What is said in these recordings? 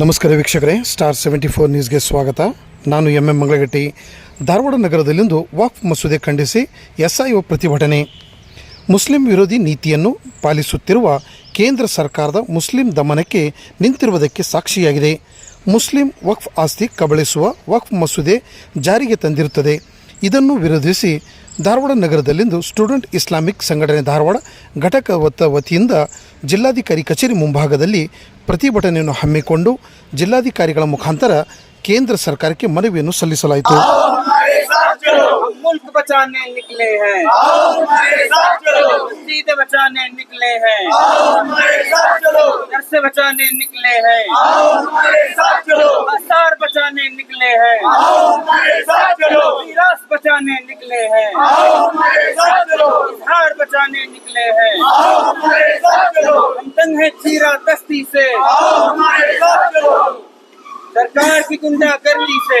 ನಮಸ್ಕಾರ ವೀಕ್ಷಕರೇ star seventy four ನ್ಯೂಸ್ಗೆ ಸ್ವಾಗತ. ನಾನು ಎಂ ಎಂ ಮಂಗಳಗಟ್ಟಿ. ಧಾರವಾಡ ನಗರದಲ್ಲಿಂದು ವಾಕ್ಫ್ ಮಸೂದೆ ಖಂಡಿಸಿ ಎಸ್ಐಒ ಪ್ರತಿಭಟನೆ. ಮುಸ್ಲಿಂ ವಿರೋಧಿ ನೀತಿಯನ್ನು ಪಾಲಿಸುತ್ತಿರುವ ಕೇಂದ್ರ ಸರ್ಕಾರದ ಮುಸ್ಲಿಂ ದಮನಕ್ಕೆ ನಿಂತಿರುವುದಕ್ಕೆ ಸಾಕ್ಷಿಯಾಗಿದೆ. ಮುಸ್ಲಿಂ ವಕ್ಫ್ ಆಸ್ತಿ ಕಬಳಿಸುವ ವಕ್ಫ್ ಮಸೂದೆ ಜಾರಿಗೆ ತಂದಿರುತ್ತದೆ. ಇದನ್ನು ವಿರೋಧಿಸಿ ಧಾರವಾಡ ನಗರದಲ್ಲಿಂದು ಸ್ಟೂಡೆಂಟ್ ಇಸ್ಲಾಮಿಕ್ ಸಂಘಟನೆ ಧಾರವಾಡ ಘಟಕ ವತಿಯಿಂದ ಜಿಲ್ಲಾಧಿಕಾರಿ ಕಚೇರಿ ಮುಂಭಾಗದಲ್ಲಿ ಪ್ರತಿಭಟನೆಯನ್ನು ಹಮ್ಮಿಕೊಂಡು ಜಿಲ್ಲಾಧಿಕಾರಿಗಳ ಮುಖಾಂತರ ಕೇಂದ್ರ ಸರ್ಕಾರಕ್ಕೆ ಮನವಿಯನ್ನು ಸಲ್ಲಿಸಲಾಯಿತು. हम मुल्क बचाने निकले हैं। मस्जिद बचाने निकले हैं। घर से बचाने निकले हैं। आसार बचाने निकले हैं। विरासत बचाने निकले हैं। हार बचाने निकले हैं। हम तंग है चीरा दस्ती से। सरकार की गुंडागर्दी से।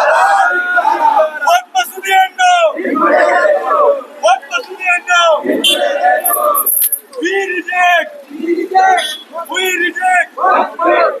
What must we do now? We reject! We reject! We reject!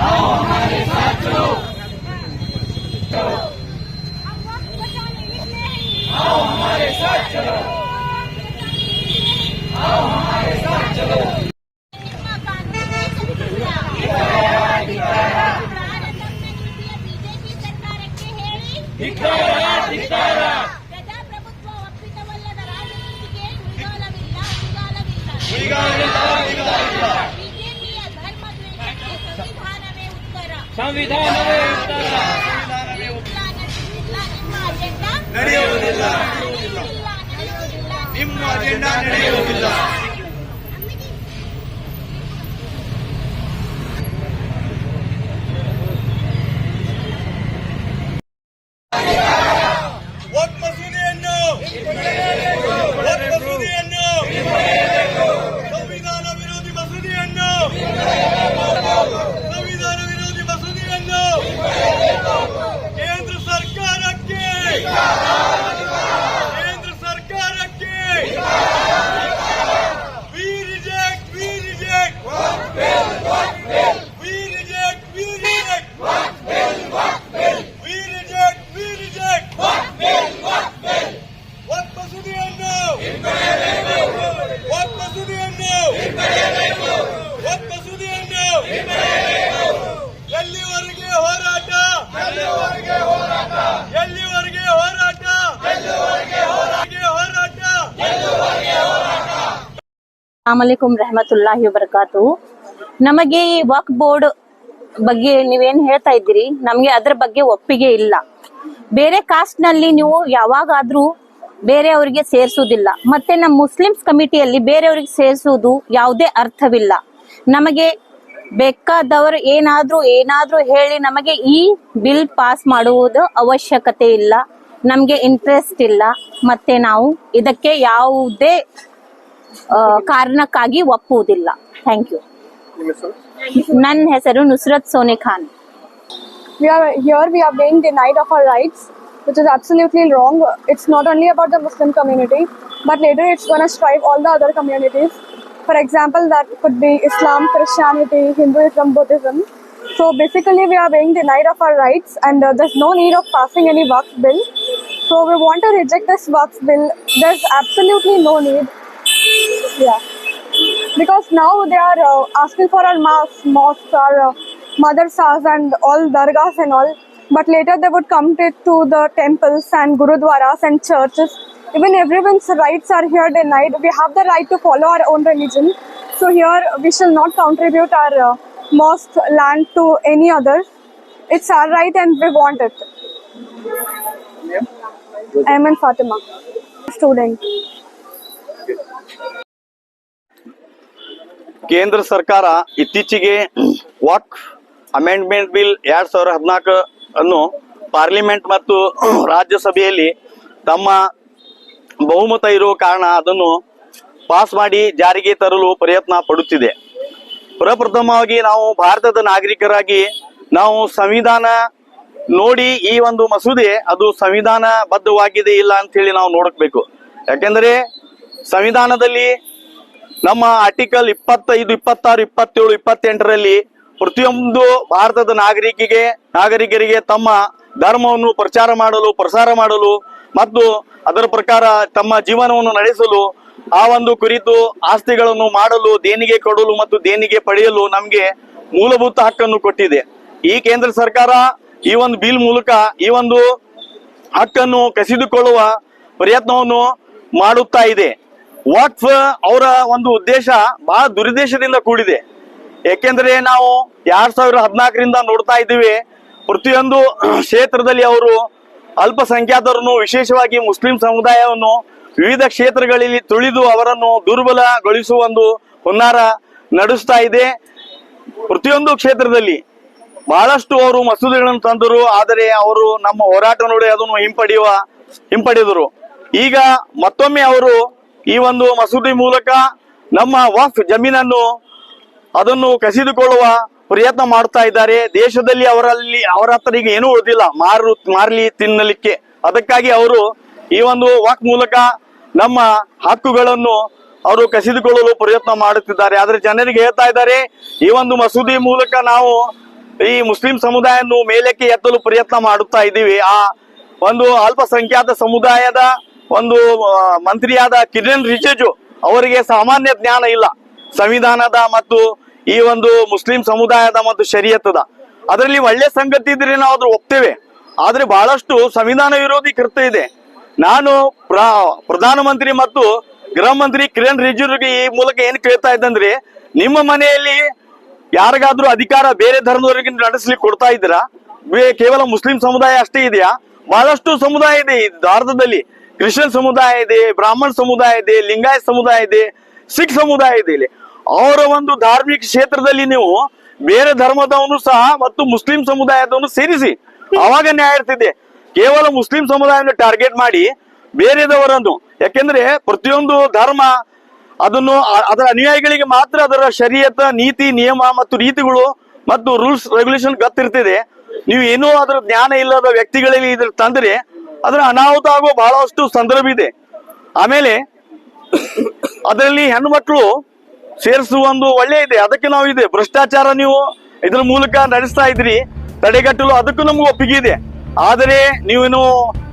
આવો અમારે સાથ ચલો Yeah. ಅಲಾಮಲಿಕುಂ ರಹಮತುಲ್ಲಾಹಿ ಬರಕಾತು ನಮಗೆ ಈ ವಾಕ್ ಬೋರ್ಡ್ ಬಗ್ಗೆ ನೀವೇನ್ ಹೇಳ್ತಾ ಇದ್ದೀರಿ? ನಮ್ಗೆ ಅದ್ರ ಬಗ್ಗೆ ಒಪ್ಪಿಗೆ ಇಲ್ಲ. ಬೇರೆ ಕಾಸ್ಟ್ನಲ್ಲಿ ನೀವು ಯಾವಾಗಾದ್ರೂ ಬೇರೆಯವರಿಗೆ ಸೇರಿಸುವುದಿಲ್ಲ. ಮತ್ತೆ ನಮ್ಮ ಮುಸ್ಲಿಮ್ಸ್ ಕಮಿಟಿಯಲ್ಲಿ ಬೇರೆಯವರಿಗೆ ಸೇರಿಸುವುದು ಯಾವುದೇ ಅರ್ಥವಿಲ್ಲ. ನಮಗೆ ಬೇಕಾದವರು ಏನಾದ್ರೂ ಏನಾದ್ರೂ ಹೇಳಿ ನಮಗೆ ಈ ಬಿಲ್ ಪಾಸ್ ಮಾಡುವುದು ಅವಶ್ಯಕತೆ ಇಲ್ಲ. ನಮಗೆ ಇಂಟ್ರೆಸ್ಟ್ ಇಲ್ಲ. ಮತ್ತೆ ನಾವು ಇದಕ್ಕೆ ಯಾವುದೇ ಕಾರಣಕ್ಕಾಗಿ ಒಪ್ಪುವುದಿಲ್ಲ ಥ್ಯಾಂಕ್ ಯು ನನ್ನ ಹೆಸರು ನುಸ್ರತ್ ಸೋನೆ Khan we are here we are being denied of our rights which is absolutely wrong it's not only about the muslim community but later it's going to strive all the other communities for example that could be islam christianity hinduism buddhism so basically we are being denied of our rights and uh, there's no need of passing any work bill so we want to reject this work bill there's absolutely no need yeah because now they are uh, asking for our mosques, mosques, our uh, madrasas and all dargahs and all. But later they would come to, to the temples and gurudwaras and churches. Even everyone's rights are here denied. We have the right to follow our own religion. So here we shall not contribute our uh, mosque land to any other. It's our right and we want it. Ayman Fatima, student. ಕೇಂದ್ರ ಸರ್ಕಾರ ಇತ್ತೀಚೆಗೆ walk amendment bill ಎರಡ್ ಸಾವಿರ ಹದಿನಾಲ್ಕು ಅನ್ನು parliament ಮತ್ತು ರಾಜ್ಯಸಭೆಯಲ್ಲಿ ತಮ್ಮ ಬಹುಮತ ಇರುವ ಕಾರಣ ಅದನ್ನು ಪಾಸ್ ಮಾಡಿ ಜಾರಿಗೆ ತರಲು ಪ್ರಯತ್ನ ಪಡುತ್ತಿದೆ. ಪ್ರಪ್ರಥಮವಾಗಿ ನಾವು ಭಾರತದ ನಾಗರಿಕರಾಗಿ ನಾವು ಸಂವಿಧಾನ ನೋಡಿ ಈ ಒಂದು ಮಸೂದೆ ಅದು ಸಂವಿಧಾನ ಬದ್ಧವಾಗಿದೆ ಇಲ್ಲ ಅಂತ ಹೇಳಿ ನಾವು ನೋಡಬೇಕು ಯಾಕೆಂದ್ರೆ ಸಂವಿಧಾನದಲ್ಲಿ ನಮ್ಮ ಆರ್ಟಿಕಲ್ ಇಪ್ಪತ್ತೈದು, ಇಪ್ಪತ್ತಾರು, ಇಪ್ಪತ್ತೇಳು, ಇಪ್ಪತ್ತೆಂಟರಲ್ಲಿ ಪ್ರತಿಯೊಂದು ಭಾರತದ ನಾಗರಿಕಿಗೆ, ನಾಗರಿಕರಿಗೆ ತಮ್ಮ ಧರ್ಮವನ್ನು ಪ್ರಚಾರ ಮಾಡಲು, ಪ್ರಸಾರ ಮಾಡಲು ಮತ್ತು ಅದರ ಪ್ರಕಾರ ತಮ್ಮ ಜೀವನವನ್ನು ನಡೆಸಲು ಆ ಒಂದು ಕುರಿತು ಆಸ್ತಿಗಳನ್ನು ಮಾಡಲು, ದೇಣಿಗೆ ಕೊಡಲು ಮತ್ತು ದೇಣಿಗೆ ಪಡೆಯಲು ನಮಗೆ ಮೂಲಭೂತ ಹಕ್ಕನ್ನು ಕೊಟ್ಟಿದೆ. ಈ ಕೇಂದ್ರ ಸರ್ಕಾರ ಈ ಒಂದು ಬಿಲ್ ಮೂಲಕ ಈ ಒಂದು ಹಕ್ಕನ್ನು ಕಸಿದುಕೊಳ್ಳುವ ಪ್ರಯತ್ನವನ್ನು ಮಾಡುತ್ತಾ ಇದೆ. ವಾಕ್ಫ್ ಅವರ ಒಂದು ಉದ್ದೇಶ ಬಹಳ ದುರುದ್ದೇಶದಿಂದ ಕೂಡಿದೆ. ಏಕೆಂದ್ರೆ ನಾವು ಎರಡ್ ಸಾವಿರ ಹದಿನಾಲ್ಕರಿಂದ ನೋಡ್ತಾ ಇದ್ದೀವಿ, ಪ್ರತಿಯೊಂದು ಕ್ಷೇತ್ರದಲ್ಲಿ ಅವರು ಅಲ್ಪಸಂಖ್ಯಾತರನ್ನು, ವಿಶೇಷವಾಗಿ ಮುಸ್ಲಿಂ ಸಮುದಾಯವನ್ನು ವಿವಿಧ ಕ್ಷೇತ್ರಗಳಲ್ಲಿ ತುಳಿದು ಅವರನ್ನು ದುರ್ಬಲಗೊಳಿಸುವ ಒಂದು ಹುನ್ನಾರ ನಡೆಸ್ತಾ ಇದೆ. ಪ್ರತಿಯೊಂದು ಕ್ಷೇತ್ರದಲ್ಲಿ ಬಹಳಷ್ಟು ಅವರು ಮಸೂದೆಗಳನ್ನು ತಂದರು, ಆದರೆ ಅವರು ನಮ್ಮ ಹೋರಾಟ ನೋಡಿ ಅದನ್ನು ಹಿಂಪಡೆಯುವ, ಹಿಂಪಡೆದರು. ಈಗ ಮತ್ತೊಮ್ಮೆ ಅವರು ಈ ಒಂದು ಮಸೂದೆ ಮೂಲಕ ನಮ್ಮ ವಫ್ ಜಮೀನನ್ನು ಅದನ್ನು ಕಸಿದುಕೊಳ್ಳುವ ಪ್ರಯತ್ನ ಮಾಡ್ತಾ ಇದ್ದಾರೆ. ದೇಶದಲ್ಲಿ ಅವರಲ್ಲಿ ಅವರ ಹತ್ರ ಈಗ ಏನೂ ಉಳಿದಿಲ್ಲ ಮಾರು, ಮಾರಲಿ ತಿನ್ನಲಿಕ್ಕೆ. ಅದಕ್ಕಾಗಿ ಅವರು ಈ ಒಂದು ವಾಕ್ ಮೂಲಕ ನಮ್ಮ ಹಕ್ಕುಗಳನ್ನು ಅವರು ಕಸಿದುಕೊಳ್ಳಲು ಪ್ರಯತ್ನ ಮಾಡುತ್ತಿದ್ದಾರೆ. ಆದರೆ ಜನರಿಗೆ ಹೇಳ್ತಾ ಇದ್ದಾರೆ, ಈ ಒಂದು ಮಸೂದಿ ಮೂಲಕ ನಾವು ಈ ಮುಸ್ಲಿಂ ಸಮುದಾಯವನ್ನು ಮೇಲಕ್ಕೆ ಎತ್ತಲು ಪ್ರಯತ್ನ ಮಾಡುತ್ತಾ ಇದ್ದೀವಿ. ಆ ಒಂದು ಅಲ್ಪಸಂಖ್ಯಾತ ಸಮುದಾಯದ ಒಂದು ಮಂತ್ರಿಯಾದ ಕಿರಣ್ ರಿಜಿಜು ಅವರಿಗೆ ಸಾಮಾನ್ಯ ಜ್ಞಾನ ಇಲ್ಲ. ಸಂವಿಧಾನದ ಮತ್ತು ಈ ಒಂದು ಮುಸ್ಲಿಂ ಸಮುದಾಯದ ಮತ್ತು ಶರೀಯತದ ಅದರಲ್ಲಿ ಒಳ್ಳೆ ಸಂಗತಿ ಇದ್ರೆ ನಾವು ಅದ್ರ ಒಪ್ತೇವೆ. ಆದ್ರೆ ಬಹಳಷ್ಟು ಸಂವಿಧಾನ ವಿರೋಧಿ ಕೃತ್ಯ ಇದೆ. ನಾನು ಪ್ರ- ಪ್ರಧಾನಮಂತ್ರಿ ಮತ್ತು ಗೃಹ ಮಂತ್ರಿ ಕಿರಣ್ ರಿಜಿಜುಗೆ ಈ ಮೂಲಕ ಏನ್ ಕೇಳ್ತಾ ಇದ್ದಂದ್ರೆ ನಿಮ್ಮ ಮನೆಯಲ್ಲಿ ಯಾರಿಗಾದ್ರೂ ಅಧಿಕಾರ ಬೇರೆ ಧರ್ಮದವರಿಗೆ ನಡೆಸಲಿ ಕೊಡ್ತಾ ಇದ್ದೀರಾ? ಕೇವಲ ಮುಸ್ಲಿಂ ಸಮುದಾಯ ಅಷ್ಟೇ ಇದೆಯಾ? ಬಹಳಷ್ಟು ಸಮುದಾಯ ಇದೆ ಭಾರತದಲ್ಲಿ ಕ್ರಿಶ್ಚಿಯನ್ ಸಮುದಾಯ ಇದೆ, ಬ್ರಾಹ್ಮಣ ಸಮುದಾಯ ಇದೆ, ಲಿಂಗಾಯತ್ ಸಮುದಾಯ ಇದೆ, ಸಿಖ್ ಸಮುದಾಯ ಇದೆ ಇಲ್ಲಿ. ಅವರ ಒಂದು ಧಾರ್ಮಿಕ ಕ್ಷೇತ್ರದಲ್ಲಿ ನೀವು ಬೇರೆ ಧರ್ಮದವನು ಸಹ ಮತ್ತು ಮುಸ್ಲಿಂ ಸಮುದಾಯದವನು ಸೇರಿಸಿ. ಅವಾಗ ನ್ಯಾಯ ಇರ್ತಿದೆ. ಕೇವಲ ಮುಸ್ಲಿಂ ಸಮುದಾಯವನ್ನು ಟಾರ್ಗೆಟ್ ಮಾಡಿ ಬೇರೆದವರನ್ನು. ಯಾಕೆಂದ್ರೆ ಪ್ರತಿಯೊಂದು ಧರ್ಮ ಅದನ್ನು ಅದರ ಅನುಯಾಯಿಗಳಿಗೆ ಮಾತ್ರ ಅದರ ಶರೀಯತ, ನೀತಿ, ನಿಯಮ ಮತ್ತು ರೀತಿಗಳು ಮತ್ತು ರೂಲ್ಸ್, ರೆಗ್ಯುಲೇಷನ್ ಗೊತ್ತಿರ್ತಿದೆ. ನೀವು ಏನೋ ಅದರ ಜ್ಞಾನ ಇಲ್ಲದ ವ್ಯಕ್ತಿಗಳಿಗೆ ಇದ್ರ ತಂದ್ರೆ ಅದರ ಅನಾಹುತ ಆಗೋ ಬಹಳಷ್ಟು ಸಂದರ್ಭ ಇದೆ. ಆಮೇಲೆ ಅದರಲ್ಲಿ ಹೆಣ್ಮಕ್ಳು ಸೇರಿಸುವ ಒಂದು ಒಳ್ಳೆ ಇದೆ. ಅದಕ್ಕೆ ನಾವು ಇದೆ. ಭ್ರಷ್ಟಾಚಾರ ನೀವು ಇದ್ರ ಮೂಲಕ ನಡೆಸ್ತಾ ಇದ್ರಿ. ತಡೆಗಟ್ಟಲು ಅದಕ್ಕೂ ನಮ್ಗೆ ಒಪ್ಪಿಗೆ ಇದೆ. ಆದರೆ ನೀವೇನು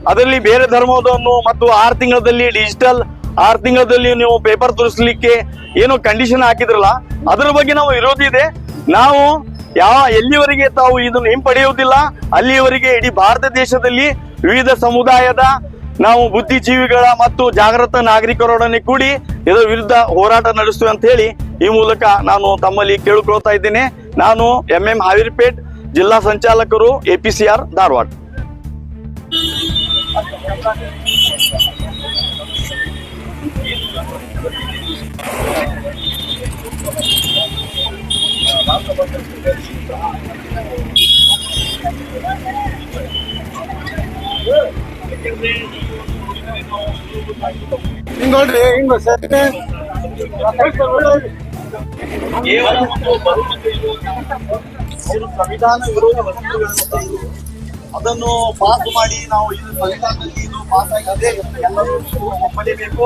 ಅದರಲ್ಲಿ ಬೇರೆ ಧರ್ಮದವನ್ನು ಮತ್ತು ಆರು ತಿಂಗಳಲ್ಲಿ ಡಿಜಿಟಲ್ ಆರು ತಿಂಗಳಲ್ಲಿ ನೀವು ಪೇಪರ್ ತೋರಿಸ್ಲಿಕ್ಕೆ ಏನು ಕಂಡೀಷನ್ ಹಾಕಿದ್ರಲ್ಲ, ಅದರ ಬಗ್ಗೆ ನಾವು ವಿರೋಧ ಇದೆ. ನಾವು ಯಾವ ಎಲ್ಲಿವರೆಗೆ ತಾವು ಇದನ್ನು ಹಿಂಪಡೆಯುವುದಿಲ್ಲ ಅಲ್ಲಿಯವರೆಗೆ ಇಡೀ ಭಾರತ ದೇಶದಲ್ಲಿ ವಿವಿಧ ಸಮುದಾಯದ ನಾವು ಬುದ್ಧಿಜೀವಿಗಳ ಮತ್ತು ಜಾಗೃತ ನಾಗರಿಕರೊಡನೆ ಕೂಡಿ ಇದರ ವಿರುದ್ಧ ಹೋರಾಟ ನಡೆಸ್ತೇವೆ ಅಂತ ಹೇಳಿ ಈ ಮೂಲಕ ನಾನು ತಮ್ಮಲ್ಲಿ ಕೇಳಿಕೊಳ್ತಾ ಇದ್ದೇನೆ. ನಾನು ಎಂ ಎಂ ಹಾವೇರಿಪೇಟ್, ಜಿಲ್ಲಾ ಸಂಚಾಲಕರು ಎಪಿಸಿಆರ್ ಧಾರವಾಡ. ಅವರು ಸಂವಿಧಾನ ವಿರೋಧ ವಸ್ತುಗಳನ್ನು ಅದನ್ನು ಪಾಸ್ ಮಾಡಿ ನಾವು ಇದು ಸಂವಿಧಾನದಲ್ಲಿ ಇದು ಪಾಸ್ ಆಗಿದೆ. ಎಲ್ಲರೂ ಒಪ್ಪಲೇಬೇಕು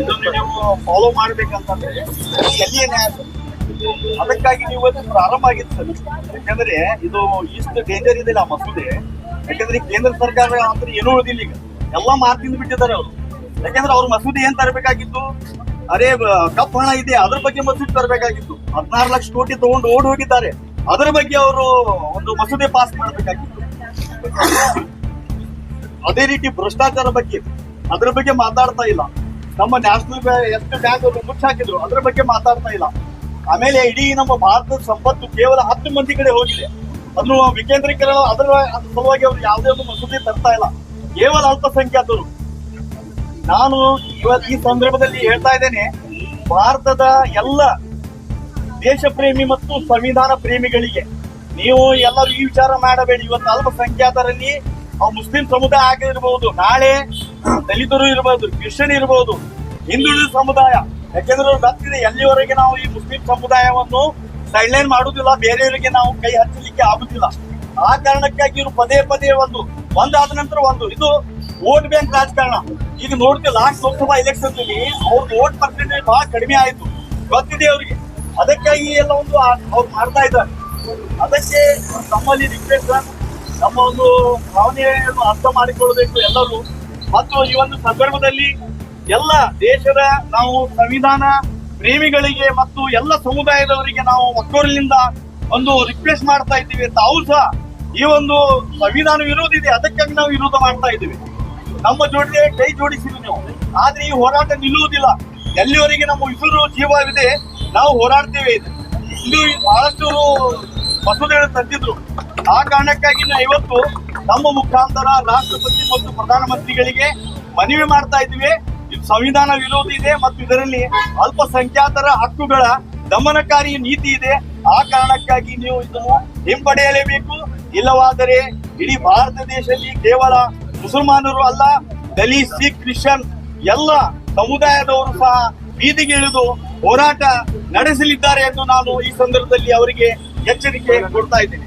ಇದನ್ನು ನೀವು ಫಾಲೋ ಮಾಡ್ಬೇಕಂತಂದ್ರೆ ಎಲ್ಲಿ ಅದಕ್ಕಾಗಿ ನೀವು ಪ್ರಾರಂಭ ಆಗಿತ್ತು ಸರ್. ಯಾಕಂದ್ರೆ ಇದು ಇಷ್ಟು ಡೇಂಜರ್ ಇದೆ ಆ ಮಸೂದೆ. ಯಾಕಂದ್ರೆ ಕೇಂದ್ರ ಸರ್ಕಾರ ಅಂದ್ರೆ ಏನೂ ಉಳಿದಿಲ್ಲ ಈಗ. ಎಲ್ಲ ಮಾತಿಂದ ಬಿಟ್ಟಿದ್ದಾರೆ ಅವರು. ಯಾಕಂದ್ರೆ ಅವ್ರ ಮಸೂದೆ ಏನ್ ತರಬೇಕಾಗಿತ್ತು? ಅರೆ ಕಪ್ಪು ಹಣ ಇದೆ, ಅದ್ರ ಬಗ್ಗೆ ಮಸೂದೆ ತರಬೇಕಾಗಿತ್ತು. ಹದಿನಾರು ಲಕ್ಷ ಕೋಟಿ ತಗೊಂಡು ಓಡಿ ಹೋಗಿದ್ದಾರೆ. ಅದರ ಬಗ್ಗೆ ಅವರು ಒಂದು ಮಸೂದೆ ಪಾಸ್ ಮಾಡಬೇಕಾಗಿತ್ತು. ಅದೇ ರೀತಿ ಭ್ರಷ್ಟಾಚಾರ ಬಗ್ಗೆ ಅದ್ರ ಬಗ್ಗೆ ಮಾತಾಡ್ತಾ ಇಲ್ಲ. ನಮ್ಮ ನ್ಯಾಷನಲ್ ಎಷ್ಟು ಬ್ಯಾಂಕ್ ಅವರು ಮುಚ್ಚಾಕಿದ್ರು ಅದ್ರ ಬಗ್ಗೆ ಮಾತಾಡ್ತಾ ಇಲ್ಲ. ಆಮೇಲೆ ಇಡೀ ನಮ್ಮ ಭಾರತದ ಸಂಪತ್ತು ಕೇವಲ ಹತ್ತು ಮಂದಿ ಕಡೆ ಹೋಗಿದೆ. ಅದನ್ನು ವಿಕೇಂದ್ರೀಕರಣ, ಅದರ ಅದ್ರ ಸಲುವಾಗಿ ಅವರು ಯಾವುದೇ ಒಂದು ಮಸೂದೆ ತರ್ತಾ ಇಲ್ಲ. ಕೇವಲ ಅಲ್ಪಸಂಖ್ಯಾತರು. ನಾನು ಇವತ್ತು ಈ ಸಂದರ್ಭದಲ್ಲಿ ಹೇಳ್ತಾ ಇದ್ದೇನೆ, ಭಾರತದ ಎಲ್ಲ ದೇಶ ಪ್ರೇಮಿ ಮತ್ತು ಸಂವಿಧಾನ ಪ್ರೇಮಿಗಳಿಗೆ ನೀವು ಎಲ್ಲರೂ ಈ ವಿಚಾರ ಮಾಡಬೇಡಿ. ಇವತ್ತು ಅಲ್ಪಸಂಖ್ಯಾತರಲ್ಲಿ ಅವು ಮುಸ್ಲಿಂ ಸಮುದಾಯ ಆಗಿರ್ಬಹುದು ನಾಳೆ ದಲಿತರು ಇರಬಹುದು ಕ್ರಿಶ್ಚಿಯನ್ ಇರಬಹುದು ಹಿಂದುಳಿದ ಸಮುದಾಯ. ಯಾಕೆಂದ್ರೆ ಗೊತ್ತಿದೆ ಎಲ್ಲಿವರೆಗೆ ನಾವು ಈ ಮುಸ್ಲಿಂ ಸಮುದಾಯವನ್ನು ಸೈಡ್ಲೈನ್ ಮಾಡುದಿಲ್ಲ, ಬೇರೆಯವರಿಗೆ ನಾವು ಕೈ ಹಚ್ಚಲಿಕ್ಕೆ ಆಗುದಿಲ್ಲ. ಆ ಕಾರಣಕ್ಕಾಗಿ ಇವರು ಪದೇ ಪದೇ ಒಂದು, ಒಂದಾದ ನಂತರ ಒಂದು, ಇದು ವೋಟ್ ಬ್ಯಾಂಕ್ ರಾಜಕಾರಣ. ಈಗ ನೋಡ್ತೀವಿ ಲಾಸ್ಟ್ ಲೋಕಸಭಾ ಎಲೆಕ್ಷನ್ ಅಲ್ಲಿ ಅವ್ರದ್ದು ವೋಟ್ ಪರ್ಸೆಂಟೇಜ್ ಬಹಳ ಕಡಿಮೆ ಆಯ್ತು. ಗೊತ್ತಿದೆ ಅವರಿಗೆ. ಅದಕ್ಕಾಗಿ ಎಲ್ಲ ಒಂದು ಅವ್ರು ಮಾಡ್ತಾ ಇದ್ದಾರೆ. ಅದಕ್ಕೆ ನಮ್ಮಲ್ಲಿ ರಿಕ್ವೆಸ್ಟ್ ನಮ್ಮ ಒಂದು ಭಾವನೆಯನ್ನು ಅರ್ಥ ಮಾಡಿಕೊಳ್ಳಬೇಕು ಎಲ್ಲರೂ. ಮತ್ತು ಈ ಒಂದು ಸಂದರ್ಭದಲ್ಲಿ ಎಲ್ಲ ದೇಶದ ನಾವು ಸಂವಿಧಾನ ಪ್ರೇಮಿಗಳಿಗೆ ಮತ್ತು ಎಲ್ಲ ಸಮುದಾಯದವರಿಗೆ ನಾವು ಮಕ್ಕಳಿಂದ ಒಂದು ರಿಕ್ವೆಸ್ಟ್ ಮಾಡ್ತಾ ಇದ್ದೀವಿ ತಾವು ಸಹ ಈ ಒಂದು ಸಂವಿಧಾನ ವಿರೋಧ ಇದೆ, ಅದಕ್ಕಾಗಿ ನಾವು ವಿರೋಧ ಮಾಡ್ತಾ ಇದ್ದೀವಿ. ನಮ್ಮ ಜೋಡಿಗೆ ಕೈ ಜೋಡಿಸಿದ್ವಿ ನೀವು. ಆದ್ರೆ ಈ ಹೋರಾಟ ನಿಲ್ಲುವುದಿಲ್ಲ. ಎಲ್ಲಿವರೆಗೆ ನಮ್ಮ ಉಸಿರು ಜೀವವಿದೆ ನಾವು ಹೋರಾಡ್ತೇವೆ. ಇಲ್ಲಿ ಬಹಳಷ್ಟು ಮಸೂದೆಗಳು ತಂದಿದ್ರು. ಆ ಕಾರಣಕ್ಕಾಗಿ ನಾವು ಇವತ್ತು ನಮ್ಮ ಮುಖಾಂತರ ರಾಷ್ಟ್ರಪತಿ ಮತ್ತು ಪ್ರಧಾನಮಂತ್ರಿಗಳಿಗೆ ಮನವಿ ಮಾಡ್ತಾ ಇದ್ದೀವಿ. ಇದು ಸಂವಿಧಾನ ವಿರೋಧಿ ಇದೆ ಮತ್ತು ಇದರಲ್ಲಿ ಅಲ್ಪಸಂಖ್ಯಾತರ ಹಕ್ಕುಗಳ ದಮನಕಾರಿ ನೀತಿ ಇದೆ. ಆ ಕಾರಣಕ್ಕಾಗಿ ನೀವು ಇದನ್ನು ಹಿಂಪಡೆಯಲೇಬೇಕು. ಇಲ್ಲವಾದರೆ ಇಡೀ ಭಾರತ ದೇಶದಲ್ಲಿ ಕೇವಲ ಮುಸಲ್ಮಾನರು ಅಲ್ಲ, ದಲಿತ್, ಸಿಖ್, ಕ್ರಿಶ್ಚಿಯನ್ ಎಲ್ಲ ಸಮುದಾಯದವರು ಸಹ ಬೀದಿಗೆ ಇಳಿದು ಹೋರಾಟ ನಡೆಸಲಿದ್ದಾರೆ ಎಂದು ನಾನು ಈ ಸಂದರ್ಭದಲ್ಲಿ ಅವರಿಗೆ ಎಚ್ಚರಿಕೆ ಕೊಡ್ತಾ ಇದ್ದೇನೆ.